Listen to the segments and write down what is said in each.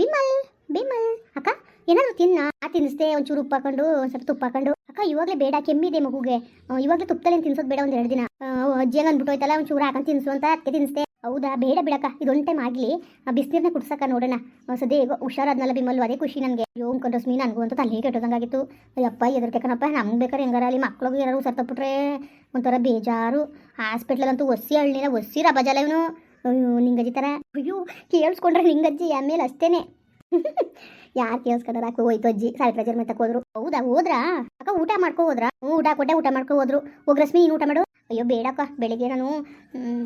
ಬಿಮಲ್ ಬಿಮಲ್. ಅಕ್ಕ, ಏನಾದ್ರು ತಿನ್ನ? ಆ ತಿನ್ನಿಸ್ದೆ ಒಂಚೂರು ಉಪ್ಪು ಹಾಕೊಂಡು ಸ್ವಲ್ಪ ತುಪ್ಪ ಹಾಕೊಂಡು. ಅಕ್ಕ, ಇವಾಗಲೇ ಬೇಡ, ಕೆಮ್ಮಿದೆ ಮಗುಗೆ. ಇವಾಗಲೇ ತುಪ್ಪದಲ್ಲಿ ತಿನ್ಸೋದು ಬೇಡ ಒಂದು ಎರಡು ದಿನ. ಅಜ್ಜಿ ಅಜ್ಜಿಗೆ ಅಂದ್ಬಿಟ್ಟು ಹೋಯ್ತಲ್ಲ ಒಂಚೂರು ಹಾಕೊಂಡು ತಿನ್ಸು ಅಂತ ಅದಕ್ಕೆ ತಿನ್ನಿಸ್ದೆ. ಹೌದಾ, ಬೇಡ ಬಿಡಕ್ಕ ಇದೊಂದು ಟೈಮ್ ಆಗಲಿ. ಬಿಸಿನೀರನ್ನ ಕುಡ್ಸಕ್ಕ ನೋಡೋಣ. ಸದೇ ಸದ್ಯ ಈಗ ಹುಷಾರಾದ್ನಲ್ಲ ಬಿಮಲ್, ಅದೇ ಖುಷಿ ನನಗೆ. ಅಯ್ಯೋ ರಶ್ಮಿ ನನಗೂ ಅಂತ ತಲೆ ಕೆಟ್ಟೋದಂಗಾಗಿತ್ತು. ಅಯ್ಯಪ್ಪ ಕಣಪ್ಪ, ನಮ್ಗೆ ಬೇಕಾದ್ರೆ ಹೆಂಗಾರ ಅಲ್ಲಿ ಮಕ್ಳಿಗೆ ಯಾರು ಹುಷಾರ್ ಒಂಥರ ಬೇಜಾರು. ಹಾಸ್ಪಿಟ್ಲಲ್ಲಂತೂ ಒಸಿ ಹಳ್ಳಿನ ಒಸಿರ ಅಯ್ಯೋ ನಿಂಗಜ್ಜಿ ಥರ ಅಯ್ಯೋ, ಕೇಳಿಸ್ಕೊಂಡ್ರೆ ನಿಂಗಜ್ಜಿ ಆಮೇಲೆ ಅಷ್ಟೇನೆ. ಯಾರು ಕೇಳಿಸ್ಕೊಂಡ್ರೆ? ಅಕ್ಕ, ಹೋಯ್ತು ಅಜ್ಜಿ. ಸಾವಿತ್ರ ಮತ್ತೆ ಹೋದ್ರು. ಹೌದಾ, ಹೋದ್ರಾ? ಅಕ್ಕ, ಊಟ ಮಾಡ್ಕೊ ಹೋದ್ರಾ? ಹ್ಞೂ, ಊಟ ಕೊಟ್ಟೆ, ಊಟ ಮಾಡ್ಕೊ ಹೋದ್ರು. ಹೋಗಿ ರಶ್ಮಿ, ನೀನು ಊಟ ಮಾಡು. ಅಯ್ಯೋ ಬೇಡಕ್ಕ ಬೆಳಿಗ್ಗೆ ನಾನು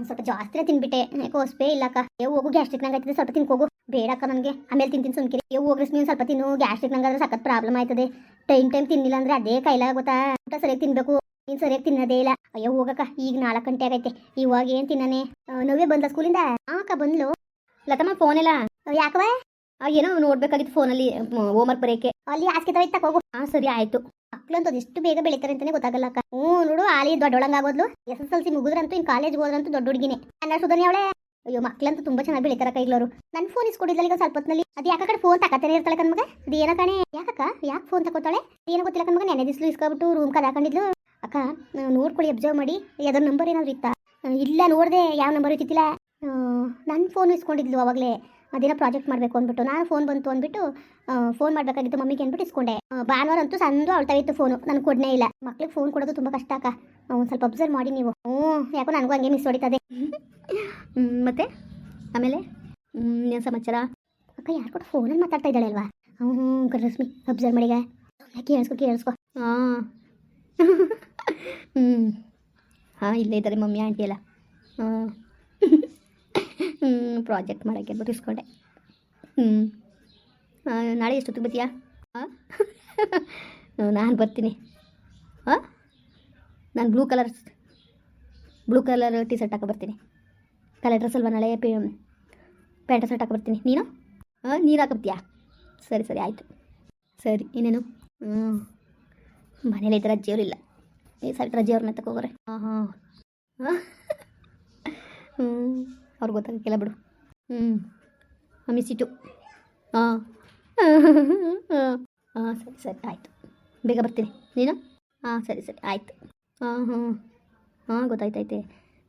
ಸ್ವಲ್ಪ ಜಾಸ್ತಿನೇ ತಿನ್ಬಿಟ್ಟೆ. ಯಾಕೋ, ಹೊಸ್ಪೇ ಇಲ್ಲಕ್ಕ ಅಯ್ಯೋ, ಹೋಗು ಗ್ಯಾಸ್ಟ್ರಿಕ್ ನಂಗೆ ಸ್ವಲ್ಪ ತಿನ್ಕೋಗು ಬೇಡಕ್ಕ ನನಗೆ. ಆಮೇಲೆ ತಿಂತೀನಿ ಸುಮ್ಕಿರಿ. ಅಯ್ಯೋ, ಹೋಗಿ, ರಶ್ಮಿ ಸ್ವಲ್ಪ ತಿನ್ನು. ಗ್ಯಾಸ್ಟ್ರಿಕ್ ನಂಗಾದ್ರೆ ಸಖತ್ ಪ್ರಾಬ್ಲಮ್ ಆಯ್ತದೆ. ಟೈಮ್ ಟೈಮ್ ತಿನ್ನಿಲ್ಲ ಅಂದ್ರೆ ಅದೇ ಕೈಲಾಗುತ್ತಾ ಗೊತ್ತಾ? ಊಟ ಸರಿಯಾಗಿ ತಿನ್ಬೇಕು. ನೀನು ಸರಿಯಾಗಿ ತಿನ್ನೋದೇ ಇಲ್ಲ. ಅಯ್ಯೋ ಹೋಗಕ್ಕ ಈಗ ನಾಲ್ಕು ಗಂಟೆ ಆಗೈತೆ. ಇವಾಗ ಏನು ತಿನ್ನಾನೆ? ನೋವೇ ಬಂದ ಸ್ಕೂಲಿಂದ? ಆಕ ಬಂದ್ಲು. ಲತಮ್ಮ ಫೋನ್ ಇಲ್ಲ. ಯಾಕವ ಆ, ಏನೋ ನೋಡ್ಬೇಕಾಗಿತ್ತು ಫೋನಲ್ಲಿ ಹೋಮ್ವರ್ಕ್ ಬರೆಯಕ್ಕೆ. ಅಲ್ಲಿ ಹಾಸ್ಗೆ ತರ ಹೋಗು. ಹಾ ಸರಿ ಆಯ್ತು. ಮಕ್ಳಂತೂ ಎಷ್ಟು ಬೇಗ ಬೆಳಿತಾರೆ ಅಂತಾನೆ ಗೊತ್ತಾಗಲ್ಲ ಅಕ್ಕ. ಹ್ಞೂ ನೋಡು ಆಲಿ ದೊಡ್ಡೊಳಂಗಾಗೋದ್ಲು ಎಸ್ ಎಸ್ ಎಲ್ ಸಿ ಮುಗಿದ್ರಂತೂ ಇನ್ನು ಕಾಲೇಜ್ ಹೋದ್ರಂತೂ ದೊಡ್ಡ ಹುಡುಗಿನೇ. ಅನ್ನ ಸುಧನಿ ಅವಳೆ. ಅಯ್ಯೋ ಮಕ್ಳಂತೂ ತುಂಬಾ ಚೆನ್ನಾಗಿ ಬೆಳಿತಾರ ಕೈಗ್ಲವರು ನನ್ನ ಫೋನ್ ಇಸ್ಕೊಡಿದ್ಲ ಈಗ ಸ್ವಲ್ಪ ಹೊತ್ತಿನಲ್ಲಿ ಅದು ಯಾಕ ಕಡೆ ಫೋನ್ ತಕತಾನೆ ಇರ್ತಾಳೆ ಕಣ್ಮಗ ಅದೇನ ಕಣೆ? ಯಾಕಕ್ಕ? ಯಾಕೆ ಫೋನ್ ತಗೋತಾಳೆ ಏನೋ ಗೊತ್ತಿಲ್ಲ ಕಣ್ಮಗ ನೆನೆ ದಿಸ್ಲು ಇಸ್ಕೊಬಿಟ್ಟು ರೂಮ್ ಕದ ಹಾಕೊಂಡಿದ್ಲು. ಅಕ್ಕ ನೋಡ್ಕೊಳ್ಳಿ ಅಬ್ಸರ್ವ್ ಮಾಡಿ. ಯಾವ್ದಾರು ನಂಬರ್ ಏನಾದರೂ ಇತ್ತಾ? ಇಲ್ಲ, ನೋಡಿದೆ ಯಾವ ನಂಬರ್ ಇತ್ತಿಲ್ಲ ನನ್ನ ಫೋನ್ ಇಸ್ಕೊಂಡಿದ್ಲು ಅವಾಗಲೇ. ಅದೇನೋ ಪ್ರಾಜೆಕ್ಟ್ ಮಾಡಬೇಕು ಅಂದ್ಬಿಟ್ಟು. ನಾನು ಫೋನ್ ಬಂತು ಅಂದ್ಬಿಟ್ಟು ಫೋನ್ ಮಾಡಬೇಕಾಗಿತ್ತು ಮಮ್ಮಿಗೆ ಅಂದ್ಬಿಟ್ಟು ಇಸ್ಕೊಂಡೆ. ಭಾನುವಾರ ಅಂತೂ ಸಂದು ಅಳ್ತಾವಿತ್ತು ಫೋನು ನನಗೆ ಕೊಡನೇ ಇಲ್ಲ. ಮಕ್ಳಿಗೆ ಫೋನ್ ಕೊಡೋದು ತುಂಬ ಕಷ್ಟ ಅಕ್ಕ. ಒಂದು ಸ್ವಲ್ಪ ಅಬ್ಸರ್ವ್ ಮಾಡಿ ನೀವು. ಹ್ಞೂ, ಯಾಕೋ ನನಗೂ ಹಂಗೆ ಮಿಸ್ ಹೊಡಿತದೆ. ಮತ್ತೆ? ಆಮೇಲೆ? ಏನು ಸಮಾಚಾರ? ಅಕ್ಕ, ಯಾರು ಕೂಡ ಫೋನಲ್ಲಿ ಮಾತಾಡ್ತಾ ಇದ್ದಾಳೆ ಅಲ್ವಾ? ಹ್ಞೂ ರಶ್ಮಿ ಅಬ್ಸರ್ವ್ ಮಾಡಿಗ ಕೇಳಿಸ್ಕೊ ಕೇಳಿಸ್ಕೊ. ಹಾಂ ಹ್ಞೂ ಹಾಂ, ಇಲ್ಲೇ ಇದ್ದಾರೆ ಮಮ್ಮಿ ಆಂಟಿ ಎಲ್ಲ. ಹ್ಞೂ ಪ್ರಾಜೆಕ್ಟ್ ಮಾಡೋಕ್ಕೆ ಅಂದ್ಬಿಟ್ಟು ಹ್ಞೂ ನಾಳೆ ಎಷ್ಟೊತ್ತಿಗೆ ಬರ್ತೀಯಾ? ಹಾಂ? ನಾನು ಬರ್ತೀನಿ. ಹಾಂ? ನಾನು blue colour blue colour T shirt ಹಾಕೋ ಬರ್ತೀನಿ. ಕಲರ್ ಡ್ರೆಸ್ ಅಲ್ವಾ ನಾಳೆ? ಪೇ ಪ್ಯಾಂಟ್ ಶರ್ಟ್ ಹಾಕೋ ಬರ್ತೀನಿ. ನೀನು? ಹಾಂ ನೀರು ಹಾಕೋತೀಯಾ ಸರಿ ಸರಿ, ಆಯಿತು. ಸರಿ, ಇನ್ನೇನು? ಹ್ಞೂ ಮನೇಲಿ ಇದ್ರೆ ಈ ಸರಿ ಅಜ್ಜಿಯವ್ರನ್ನ ತಗೋಗ್ರೆ ಹಾಂ ಹಾಂ ಹ್ಞೂ ಅವ್ರಿಗೆ ಗೊತ್ತಾಗಕ್ಕಿಲ್ಲ ಬಿಡು. ಹ್ಞೂ ಮಿಸ್ಸಿಟ್ಟು ಹಾಂ ಹಾಂ ಸರಿ ಸರಿ, ಆಯಿತು. ಬೇಗ ಬರ್ತೀನಿ. ನೀನು? ಹಾಂ ಸರಿ ಸರಿ, ಆಯಿತು. ಹಾಂ ಹಾಂ ಹಾಂ ಗೊತ್ತಾಯ್ತೈತೆ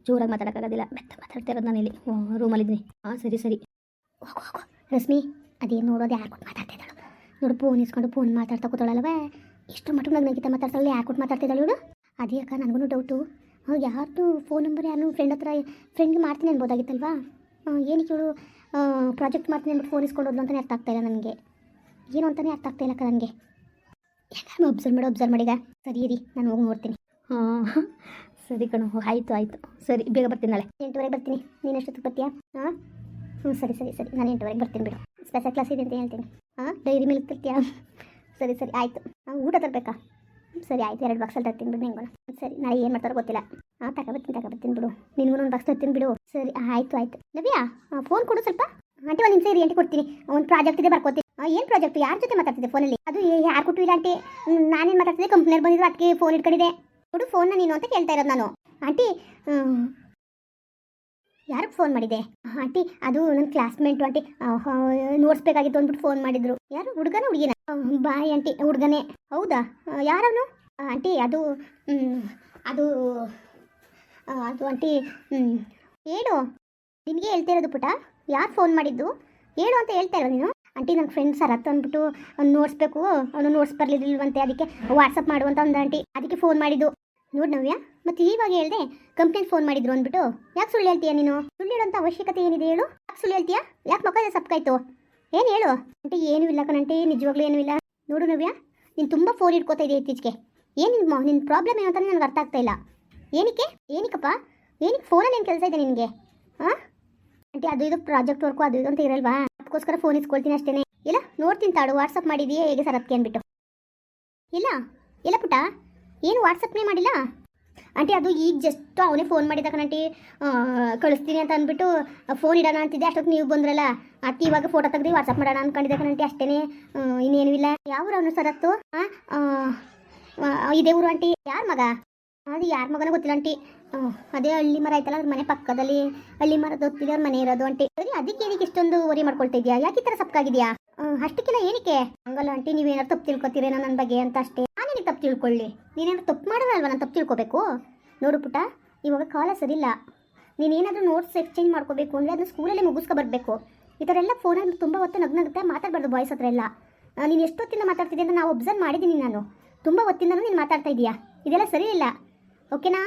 ಜೋರಾಗಿ ಮಾತಾಡೋಕ್ಕಾಗೋದಿಲ್ಲ. ಮೆತ್ತ ಮಾತಾಡ್ತಾ ಇರೋದು ನಾನು ಇಲ್ಲಿ. ರೂಮಲ್ಲಿದ್ದೀನಿ. ಹಾಂ ಸರಿ ಸರಿ. ರಶ್ಮಿ, ಅದೇನು ನೋಡೋದು, ಯಾರು ಕೊಟ್ಟು ಮಾತಾಡ್ತಾ ಇದ್ದಾಳು? ನೋಡು ಫೋನ್ ಇಸ್ಕೊಂಡು ಫೋನ್ ಮಾತಾಡ್ತಾ ಕೂತಾಳಲ್ವೇ? ಇಷ್ಟು ಮಟ್ಟಿಗೆ ನಂಗೆ ನಗಿತಾ ಮಾತಾಡ್ತಾಳೆ ಯಾರು ಕೊಟ್ಟು ಮಾತಾಡ್ತಿದ್ದಾಳು ಇವಳು? ಅದೇ ಅಕ್ಕ, ನನಗೂ ಡೌಟು ಯಾರ್ದು ಫೋನ್ ನಂಬರ್ ಯಾರು ಫ್ರೆಂಡ್ ಹತ್ರ ಫ್ರೆಂಡ್ಗೆ ಮಾಡ್ತೀನಿ ಅನ್ಬೋದಾಗಿತ್ತಲ್ವಾ? ಏನಕ್ಕೆ ಇವಳು ಪ್ರಾಜೆಕ್ಟ್ ಮಾಡ್ತೀನಿ ಅಂದ್ಬಿಟ್ಟು ಫೋನ್ ಇಸ್ಕೊಂಡು ಹೋದ್ಲು ಅಂತಲೇ ಅರ್ಥ ಆಗ್ತಾ ಇಲ್ಲ ನನಗೆ. ಏನು ಅಂತಲೇ ಅರ್ಥ ಆಗ್ತಾಯಿಲ್ಲ ಅಕ್ಕ ನನಗೆ. ಯಾಕಂದ್ರೆ ಅಬ್ಸರ್ವ್ ಮಾಡಿ ಅಬ್ಸರ್ವ್ ಸರಿ ಇರಿ, ನಾನು ಹೋಗಿ ನೋಡ್ತೀನಿ. ಹಾಂ ಸರಿ ಕಣೋ, ಆಯಿತು ಆಯಿತು. ಸರಿ, ಬೇಗ ಬರ್ತೀನಿ ನಾಳೆ. ಎಂಟುವರೆಗೆ ಬರ್ತೀನಿ. ನೀನು ಎಷ್ಟೊತ್ತಿಗೆ ಬರ್ತೀಯಾ? ಹಾಂ ಹ್ಞೂ ಸರಿ ಸರಿ ಸರಿ. ನಾನು ಎಂಟುವರೆಗೆ ಬರ್ತೀನಿ ಬಿಡು. ಸ್ಪೆಷಲ್ ಕ್ಲಾಸ್ ಇದೆ ಅಂತ ಹೇಳ್ತೀನಿ. ಹಾಂ ಡೈರಿ ಮಿಲ್ಕ್ ತರ್ತೀಯಾ? ಸರಿ ಸರಿ, ಆಯಿತು. ಊಟ ತರಬೇಕಾ? ಸರಿ, ಆಯ್ತು, ಎರಡು ಬಾಕ್ಸಲ್ಲಿ ತರ್ತೀನಿ ಬಿಡು ಸರಿ, ನಾಳೆ ಏನು ಮಾಡ್ತಾರೋ ಗೊತ್ತಿಲ್ಲ. ಹಾಂ ತಗೊಬತ್ತೀನಿ ತಗೊಬತ್ತೀನಿ ಬಿಡು. ನಿನ್ಗೂ ಒಂದು ಬಾಕ್ಸ್ ತರ್ತೀನಿ ಬಿಡು. ಸರಿ ಆಯಿತು ಆಯಿತು. ನವ್ಯಾ ಫೋನ್ ಕೊಡು ಸ್ವಲ್ಪ. ಆಂಟಿ, ಒಂದು ನಿಮಿಷ ಇರಿ, ಆಂಟಿ ಕೊಡ್ತೀನಿ. ಒಂದು ಪ್ರಾಜೆಕ್ಟ್ ಇದೆ ಬರ್ಕೋತೀನಿ ಏನು ಪ್ರಾಜೆಕ್ಟ್ ಯಾರ ಜೊತೆ ಮಾತಾಡ್ತಿದ್ದೆ ಫೋನಲ್ಲಿ ಅದು ಯಾರು ಕೊಟ್ಟು ಇಲ್ಲ, ಆಂಟಿ. ನಾನೇನು ಮಾತಾಡ್ತಿದ್ದೆ ಕಂಪ್ನಿಯವ್ರು ಬಂದಿದ್ರು ಅದಕ್ಕೆ ಫೋನ್ ಇಟ್ಕೊಂಡಿದೆ ಕೊಡು ಫೋನ್ನ ನೀನು ಅಂತ ಕೇಳ್ತಾ ಇರೋದು ನಾನು. ಆಂಟಿ ಯಾರಿಗೆ ಫೋನ್ ಮಾಡಿದೆ? ಆಂಟಿ, ಅದು ನನ್ನ ಕ್ಲಾಸ್ಮೇಟು ಆಂಟಿ ನೋಡ್ಸ್ಬೇಕಾಗಿತ್ತು ಅಂದ್ಬಿಟ್ಟು ಫೋನ್ ಮಾಡಿದ್ರು. ಯಾರು? ಹುಡುಗನ, ಹುಡುಗಿನ? ಬಾಯ್ ಆಂಟಿ, ಹುಡುಗನೇ. ಹೌದಾ? ಯಾರವನು? ಆಂಟಿ, ಅದು ಅದು ಅದು ಆಂಟಿ ಹೇಳು. ನಿನಗೆ ಹೇಳ್ತಾ ಇರೋದು ಪುಟ. ಯಾರು ಫೋನ್ ಮಾಡಿದ್ದು? ಹೇಳು ಅಂತ ಹೇಳ್ತಾ ಇರೋ ನೀನು. ಆಂಟಿ ನನ್ನ ಫ್ರೆಂಡ್ ಸರತ್ ಅಂದ್ಬಿಟ್ಟು ಅವ್ನು ನೋಡ್ಸ್ಬೇಕು. ಅವನು ನೋಟ್ಸ್ ಬರಲಿಲ್ವಂತೆ, ಅದಕ್ಕೆ ವಾಟ್ಸಪ್ ಮಾಡುವಂತ ಒಂದು ಆಂಟಿ. ಅದಕ್ಕೆ ಫೋನ್ ಮಾಡಿದ್ದು. ನೋಡಿ ನವ್ಯ. ಮತ್ತೆ ಇವಾಗ ಹೇಳ್ದೆ ಕಂಪ್ಲೇಂಟ್ ಫೋನ್ ಮಾಡಿದ್ರು ಅಂದ್ಬಿಟ್ಟು. ಯಾಕೆ ಸುಳ್ಳು ಹೇಳ್ತೀಯ ನೀನು? ಸುಳ್ಳು ಹೇಳೋಂಥ ಅವಶ್ಯಕತೆ ಏನಿದೆ ಹೇಳು. ಯಾಕೆ ಸುಳ್ಳು ಹೇಳ್ತೀಯಾ? ಯಾಕೆ ಮಕ್ಕಳ ಸಪ್ಕಾಯ್ತು ಏನು ಹೇಳು? ಅಂಟಿ ಏನೂ ಇಲ್ಲ ಕಣಂಟಿ, ನಿಜವಾಗ್ಲೂ ಏನೂ ಇಲ್ಲ. ನೋಡು ನವ್ಯ, ನೀನು ತುಂಬ ಫೋನ್ ಇಟ್ಕೋತಾ ಇದೆಯಾ ಇತ್ತೀಚೆಗೆ. ಏನು ನಿನ್ನ ಪ್ರಾಬ್ಲಮ್ ಏನು ಅಂತ ನನಗೆ ಅರ್ಥ ಆಗ್ತಾ ಇಲ್ಲ. ಏನಕ್ಕೆ? ಏನಕ್ಕಪ್ಪ? ಏನಕ್ಕೆ ಫೋನಲ್ಲಿ ಏನು ಕೆಲಸ ಇದೆ ನಿನಗೆ? ಹಾಂ ಅಂಟಿ ಅದು ಇದು ಪ್ರಾಜೆಕ್ಟ್ ವರ್ಕು ಅದು ಇದು ಅಂತ ಇರಲ್ವಾ? ಅದಕ್ಕೋಸ್ಕರ ಫೋನ್ ಇಸ್ಕೊಳ್ತೀನಿ ಅಷ್ಟೇ ಇಲ್ಲ, ನೋಡ್ತೀನಿ ತಾಡು ವಾಟ್ಸಪ್ ಮಾಡಿದೀಯಾ ಹೇಗೆ ಸರ್ ಅದಕ್ಕೆ ಅಂದ್ಬಿಟ್ಟು. ಇಲ್ಲ ಇಲ್ಲ ಪುಟ್ಟ ಏನು ವಾಟ್ಸಪ್ನೇ ಮಾಡಿಲ್ಲ? ಆಂಟಿ, ಅದು ಈಗ ಜಸ್ಟ್ ಅವನೇ ಫೋನ್ ಮಾಡಿದ ಕಣಂಟಿ ಕಳಿಸ್ತೀನಿ ಅಂತ ಅಂದ್ಬಿಟ್ಟು ಫೋನ್ ಇಡೋಣ ಅಂತಿದ್ದೆ, ಅಷ್ಟೊತ್ತು ನೀವು ಬಂದ್ರಲ್ಲ. ಅತ್ತಿ ಇವಾಗ ಫೋಟೋ ತೆಗ್ದು ವಾಟ್ಸಪ್ ಮಾಡೋಣ ಅಂದ್ಕೊಂಡಿದ್ದೆ ಕಣಂಟಿ ಅಷ್ಟೇ ಇನ್ನೇನು ಇಲ್ಲ. ಯಾವ ಅವನು ಸರತ್ತು ಇದೇ ಊರು ಆಂಟಿ. ಯಾರ ಮಗ? ಅದು ಯಾರ ಮಗನೂ ಗೊತ್ತಿಲ್ಲ ಆಂಟಿ. ಅದೇ ಹಳ್ಳಿ ಮರ ಐತಲ್ಲ, ಅದ್ರ ಮನೆ ಪಕ್ಕದಲ್ಲಿ. ಹಳ್ಳಿ ಮರದ ಹೊತ್ತಿದೆ ಅವ್ರ ಮನೆ ಇರೋದು ಆಂಟಿ. ಅದಕ್ಕೆ ಏನಕ್ಕೆ ಇಷ್ಟೊಂದು ವರಿ ಮಾಡ್ಕೊಳ್ತಾ ಇದೆಯಾ? ಯಾಕೆ ಈ ಥರ ಸಪ್ಕಾಗಿದ್ಯಾ ಅಷ್ಟಕ್ಕೆಲ್ಲ, ಏನಕ್ಕೆ? ಹಂಗಲ್ಲ ಆಂಟಿ, ನೀವೇನಾದ್ರು ತಪ್ಪು ತಿಳ್ಕೊತೀರೇನೋ ನನ್ನ ಬಗ್ಗೆ ಅಂತ ಅಷ್ಟೇ. ನಾನೇನು ತಪ್ಪು ತಿಳ್ಕೊಳ್ಳಿ? ನೀನೇನು ತಪ್ಪು ಮಾಡಿದ್ರಲ್ವ ನಾನು ತಪ್ಪು ತಿಳ್ಕೊಬೇಕು? ನೋಡು ಪುಟ ಇವಾಗ ಕಾಲ ಸರಿಲ್ಲ. ನೀನೇನಾದರೂ ನೋಟ್ಸ್ ಎಕ್ಸ್ಚೇಂಜ್ ಮಾಡ್ಕೋಬೇಕು ಅಂದರೆ ಅದನ್ನ ಸ್ಕೂಲಲ್ಲೇ ಮುಗಿಸ್ಕೊ ಬರಬೇಕು ಈ ಥರ ಎಲ್ಲ ಫೋನಲ್ಲಿ ತುಂಬ ಹೊತ್ತು ನಗ್ನಗುತ್ತೆ, ಮಾತಾಡಬಾರ್ದು ಬಾಯ್ಸ್ ಹತ್ರ ಎಲ್ಲ. ನೀನು ಎಷ್ಟೊತ್ತಿಂದ ಮಾತಾಡ್ತಿದ್ದೆ ಅಂತ ನಾವು ಒಬ್ಸರ್ವ್ ಮಾಡಿದ್ದೀನಿ ನಾನು. ತುಂಬ ಹೊತ್ತಿಂದನೂ ನೀನು ಮಾತಾಡ್ತಾ ಇದೀಯಾ? ಇದೆಲ್ಲ ಸರಿ ಇಲ್ಲ. ಓಕೆನಾ?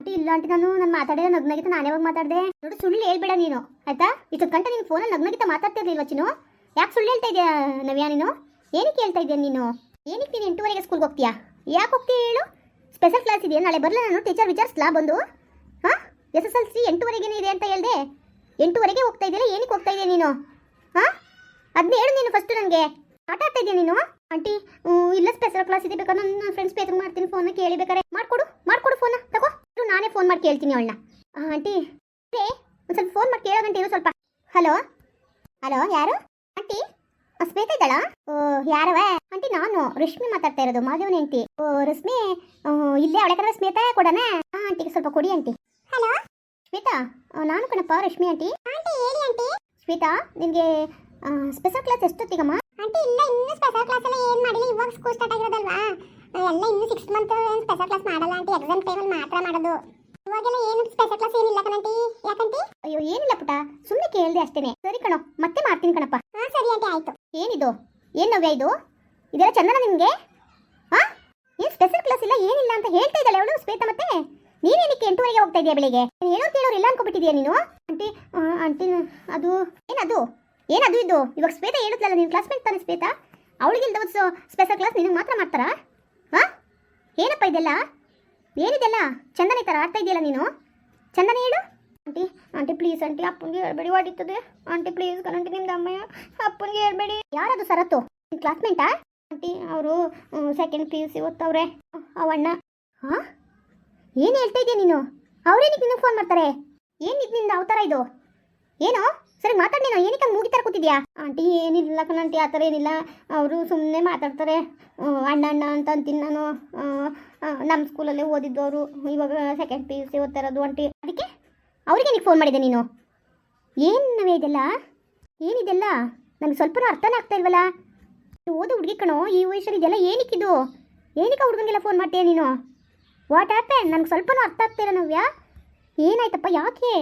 ಆಂಟಿ, ಇಲ್ಲ ಆಂಟಿ, ನಾನು ನಾನು ಮಾತಾಡಿದ್ರೆ ನಗ್ನಗಿತ ನಾನು ಯಾವಾಗ ಮಾತಾಡಿದೆ? ನೋಡು, ಸುಳ್ಳು ಹೇಳ್ಬೇಡ ನೀನು, ಆಯಿತಾ? ಇಷ್ಟೊತ್ತು ಗಂಟೆ ನೀನು ಫೋನಲ್ಲಿ ನಗ್ನಗಿತ ಮಾತಾಡ್ತಿರ್ಲಿಲ್ವ ಚಿನ್ನು? ಯಾಕೆ ಸುಳ್ಳು ಹೇಳ್ತಾ ಇದೆಯಾ ನವ್ಯಾ ನೀನು? ಏನಕ್ಕೆ ಹೇಳ್ತಾ ಇದೆಯಾ ನೀನು? ಏನಕ್ಕೆ ನೀನು ಎಂಟೂವರೆಗೆ ಸ್ಕೂಲ್ಗೆ ಹೋಗ್ತೀಯಾ? ಯಾಕೆ ಹೋಗ್ತೀಯ ಹೇಳು? ಸ್ಪೆಷಲ್ ಕ್ಲಾಸ್ ಇದೆಯಾ? ನಾಳೆ ಬರಲ್ಲ ನಾನು? ಟೀಚರ್ ವಿಚಾರಿಸ್ಲಾ ಬಂದು? ಹಾಂ? ಎಸ್ ಎಸ್ ಎಲ್ ಸಿ ಎಂಟೂವರೆಗೇನು ಇದೆ ಅಂತ ಹೇಳಿದೆ? ಎಂಟೂವರೆಗೆ ಹೋಗ್ತಾ ಇದೆಯಲ್ಲ, ಏನಕ್ಕೆ ಹೋಗ್ತಾ ಇದೆಯಾ ನೀನು? ಹಾಂ? ಅದನ್ನ ಹೇಳು ನೀನು ಫಸ್ಟ್ ನನಗೆ ಆಟ ಆಡ್ತಾ ಇದೆಯಾ ನೀನು? ಆಂಟಿ ಇಲ್ಲ ಸ್ಪೆಷಲ್ ಕ್ಲಾಸ್ ಇದೆ ಬೇಕಾದ್ರೆ ನನ್ನ ಫ್ರೆಂಡ್ಸ್ ಪೇತ್ರ ಮಾಡ್ತೀನಿ ಫೋನ್ ಕೇಳಿಬೇಕಾರೆ ಮಾಡ್ಕೊಡು ಮಾಡ್ಕೊಡು ಫೋನ್ ತಗೋ. ನಾನೇ ಫೋನ್ ಮಾಡಿ ಕೇಳ್ತೀನಿ ಅವಳನ್ನ. ಆಂಟಿ ಒಂದು ಸ್ವಲ್ಪ ಫೋನ್ ಮಾಡಿ ಕೇಳೋ ಗಂಟೆ ಸ್ವಲ್ಪ. ಹಲೋ ಹಲೋ ಯಾರು? ಆಂಟಿ ಆ, ಇದ್ದಾಳ ಓ ಯಾರವ? ಆಂಟಿ ನಾನು ರಶ್ಮಿ ಮಾತಾಡ್ತಾ ಇರೋದು ಮಾದೇವನ ಆಂಟಿ ಓ ರಶ್ಮಿ ಇಲ್ಲೇ ಅವಳೆ ಕಡೆ ಸ್ಮಿತಾ ಕೊಡೋಣ ಹಾ ಆಂಟಿಗೆ ಸ್ವಲ್ಪ ಕೊಡಿ ಆಂಟಿ. ಹಲೋ? ಶ್ವೇತಾ ನಾನು ಕಣಪ್ಪ ರಶ್ಮಿ ಆಂಟಿ. ಆಂಟಿ ಹೇಳಿ ಆಂಟಿ. ಶ್ವೇತಾ ನಿಮಗೆ ಸ್ಪೆಷಲ್ ಕ್ಲಾಸ್ ಎಷ್ಟೊತ್ತಿಗಮ್ಮ? ಆಂಟಿ ಇಲ್ಲ ಇನ್ನೂ ಸ್ಪೆಷಲ್ ಕ್ಲಾಸ್ ಎಲ್ಲ ಏನು ಮಾಡಿಲ್ಲ ಇವಾಗ ಸ್ಕೂಲ್ ಸ್ಟಾರ್ಟ್ ಆಗಿರೋದಲ್ವಾ? ಎಲ್ಲ ಇನ್ನೂ ಸಿಕ್ಸ್ ಮಂತ್ ಏನು ಸ್ಪೆಷಲ್ ಕ್ಲಾಸ್ ಮಾಡಲ್ಲ ಆಂಟಿ ಎಕ್ಸಾಮ್ ಟೈಮಲ್ಲಿ ಮಾತ್ರ ಮಾಡೋದು. ಇವಾಗೆಲ್ಲ ಏನು ಸ್ಪೆಷಲ್ ಕ್ಲಾಸ್ ಏನಿಲ್ಲ ಕಣಂಟಿ? ಯಾಕಂತಿ ಅಯ್ಯೋ ಏನಿಲ್ಲ ಪುಟ ಸುಮ್ಮನೆ ಕೇಳಿದೆ ಅಷ್ಟೇನೆ. ಸರಿ ಕಣೋ ಮತ್ತೆ ಮಾಡ್ತೀನಿ ಕಣಪ್ಪ. ಹಾಂ ಆಯ್ತು. ಏನಿದು? ಏನು ನವ್ಯ ಇದು? ಇದೆಲ್ಲ ಚಂದನ ನಿಮಗೆ? ಹಾ ಏನು ಸ್ಪೆಷಲ್ ಕ್ಲಾಸ್ ಇಲ್ಲ, ಏನಿಲ್ಲ ಅಂತ ಹೇಳ್ತಾ ಇದ್ದಾಳೆ ಅವಳು ಸ್ವೇತ ಮತ್ತೆ? ನೀನೇನಕ್ಕೆ ಎಂಟೂವರೆಗೆ ಹೋಗ್ತಾ ಇದೆಯಾ ಬೆಳಿಗ್ಗೆ? ಹೇಳೋ ಕೇಳೋರು ಇಲ್ಲ ಅನ್ಕೊಬಿಟ್ಟಿದ್ಯಾ ನೀನು? ಆಂಟಿ ಆಂಟಿ, ಅದು, ಏನದು? ಏನದು ಇದು? ಇವಾಗ ಸ್ವೇತ ಹೇಳುತ್ತಲ್ಲ ನೀನು ಕ್ಲಾಸ್ಮೇಟ್ ತಾನೆ ಸ್ವೇತ ಅವಳಿಗೆ ಇಲ್ದ ಸ್ಪೆಷಲ್ ಕ್ಲಾಸ್ ನಿನಗೆ ಮಾತ್ರ ಮಾಡ್ತಾರಾ? ಹಾ ಏನಪ್ಪ ಇದೆಲ್ಲ? ಏನಿದೆಲ್ಲ? ಚಂದನ ಈ ಥರ ಆಡ್ತಾ ಇದೆಯಲ್ಲ ನೀನು? ಚಂದನ ಹೇಳು. ಆಂಟಿ ಆಂಟಿ ಪ್ಲೀಸ್ ಆಂಟಿ, ಅಪ್ಪನಿಗೆ ಹೇಳ್ಬೇಡಿ, ಹೊಡಿತದೆ. ಆಂಟಿ ಪ್ಲೀಸ್ ಕಣಂಟಿ, ನಿಮ್ದು ಅಮ್ಮಯ್ಯ, ಅಪ್ಪನಿಗೆ ಹೇಳ್ಬೇಡಿ. ಯಾರದು ಸರತ್ತು? ನಿಮ್ಮ ಕ್ಲಾಸ್ಮೇಟಾ ಆಂಟಿ, ಅವರು ಸೆಕೆಂಡ್ ಪಿ ಯು ಸಿ ಓದ್ತವ್ರೆ. ಅವಣ್ಣ. ಹಾಂ ಏನು ಹೇಳ್ತಾ ಇದೆಯಾ ನೀನು? ಅವ್ರೇನಿಗೆ ನಿನಗೆ ಫೋನ್ ಮಾಡ್ತಾರೆ? ಏನಿದ್ನಿಂದ ಅವತಾರ ಇದು? ಏನು? ಸರಿ ಮಾತಾಡಿ ಏನಕ್ಕೆ ಹಂಗೆ ಮೂಗಿತರ ಕೂತಿದ್ಯಾ? ಆಂಟಿ, ಏನಿಲ್ಲ ಕಣಂಟಿ, ಆ ಥರ ಏನಿಲ್ಲ. ಅವರು ಸುಮ್ಮನೆ ಮಾತಾಡ್ತಾರೆ. ಅಣ್ಣ ಅಣ್ಣ ಅಂತ ಅಂತೀನಿ ನಾನು. ನಮ್ಮ ಸ್ಕೂಲಲ್ಲೇ ಓದಿದ್ದವರು ಇವಾಗ ಸೆಕೆಂಡ್ ಪಿ ಯು ಸಿ ಓದ್ತಾ ಆಂಟಿ. ಅದಕ್ಕೆ ಅವರಿಗೆ ನೀನು ಫೋನ್ ಮಾಡಿದೆ ನೀನು? ಏನು ನಾವೇ ಇದೆಲ್ಲ? ಏನಿದೆಲ್ಲ ನನಗೆ ಸ್ವಲ್ಪನೂ ಅರ್ಥನೇ ಆಗ್ತಾ ಇಲ್ವಲ್ಲ? ಓದು ಹುಡುಗಿ ಕಣೋ, ಈ ವಯಸ್ಸಲ್ಲಿ ಇದೆಲ್ಲ ಏನಕ್ಕಿದು ಏನಕ್ಕೆ ಹುಡುಗನಿಗೆಲ್ಲ ಫೋನ್ ಮಾಡ್ತೀಯ ನೀನು? ವಾಟ್ ಹ್ಯಾಪನ್ ನನಗೆ ಸ್ವಲ್ಪನೂ ಅರ್ಥ ಆಗ್ತಾ ಇಲ್ಲ ನವ್ಯ. ಏನಾಯ್ತಪ್ಪ, ಯಾಕೆ?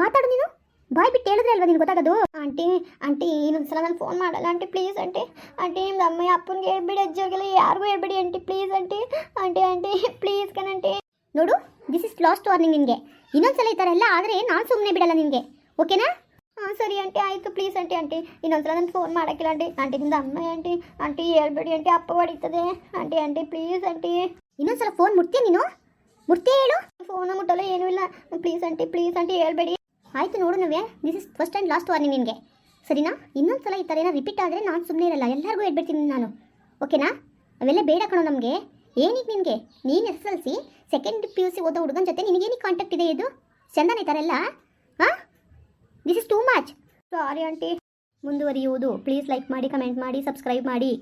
ಮಾತಾಡು ನೀನು. ಬಾಯ್ ಬಿಟ್ಟು ಹೇಳಿದ್ರೆ ಅಲ್ವಾ ನಿನ್ಗೆ ಗೊತ್ತಾಗೋದು? ಆಂಟಿ ಆಂಟಿ, ಇನ್ನೊಂದ್ಸಲ ನಾನು ಫೋನ್ ಮಾಡಲ್ಲ ಆಂಟಿ ಪ್ಲೀಸ್ ಆಂಟಿ. ಆಂಟಿ, ನಿಮ್ದು ಅಮ್ಮ ಅಪ್ಪನಿಗೆ ಹೇಳ್ಬಿಡಿ, ಅಜ್ಜಿಯವ್ರಿಗೆಲ್ಲ ಯಾರಿಗೂ ಹೇಳ್ಬೇಡಿ aunty please aunty. Aunty aunty please ಕಣಂಟಿ ನೋಡು ದಿಸ್ ಇಸ್ ಲಾಸ್ಟ್ ವಾರ್ನಿಂಗ್ ನಿನಗೆ ಇನ್ನೊಂದ್ಸಲ ಈ ಥರ ಎಲ್ಲ ಆದರೆ ನಾನು ಸುಮ್ಮನೆ ಬಿಡಲ್ಲ ನಿನಗೆ ಓಕೆನಾ ಹಾಂ, ಸರಿ ಆಂಟಿ ಆಯಿತು. ಪ್ಲೀಸ್ ಆಂಟಿ ಆಂಟಿ ಇನ್ನೊಂದ್ಸಲ ನಾನು ಫೋನ್ ಮಾಡೋಕ್ಕಿಲ್ಲ ಆಂಟಿ ಆಂಟಿ ನಿಮ್ದು ಅಮ್ಮ ಆಂಟಿ ಆಂಟಿ ಹೇಳ್ಬೇಡಿ ಆಂಟಿ ಅಪ್ಪ ಹೊಡಿತದೆ. ಆಂಟಿ ಆಂಟಿ ಪ್ಲೀಸ್ ಆಂಟಿ ಇನ್ನೊಂದ್ಸಲ ಫೋನ್ ಮುಟ್ತೀಯ ನೀನು? ಮುಟ್ತೀಯ ಹೇಳು? ಫೋನ ಮುಟ್ಟಲ್ಲ ಏನೂ ಇಲ್ಲ. ಪ್ಲೀಸ್ ಆಂಟಿ ಪ್ಲೀಸ್ ಆಂಟಿ ಹೇಳ್ಬೇಡಿ. ಆಯಿತು ನೋಡು Navya. This is first and last warning ನಿನಗೆ ಸರಿನಾ? ಇನ್ನೊಂದ್ಸಲ ಈ ಥರ ಏನೋ ರಿಪೀಟ್ ಆದರೆ ನಾನು ಸುಮ್ಮನೆ ಇರಲ್ಲ. ಎಲ್ಲರಿಗೂ ಹೇಳ್ಬಿಡ್ತೀನಿ ನಾನು. ಓಕೆನಾ ಅವೆಲ್ಲ ಬೇಡ ಕಣೋ ನಮಗೆ. ಏನಿಗೆ ನಿನಗೆ? ನೀನು S L C second P U C ಓದೋ ಹುಡುಗನ ಜೊತೆ ನಿನಗೇನಿಗೆ ಕಾಂಟ್ಯಾಕ್ಟ್ ಇದೆ ಇದು? ಚಂದನ ಇದಾರೆಲ್ಲ ಹಾಂ? This is too much sorry aunty ಮುಂದುವರಿಯುವುದು. ಪ್ಲೀಸ್ ಲೈಕ್ ಮಾಡಿ ಕಮೆಂಟ್ ಮಾಡಿ ಸಬ್ಸ್ಕ್ರೈಬ್ ಮಾಡಿ.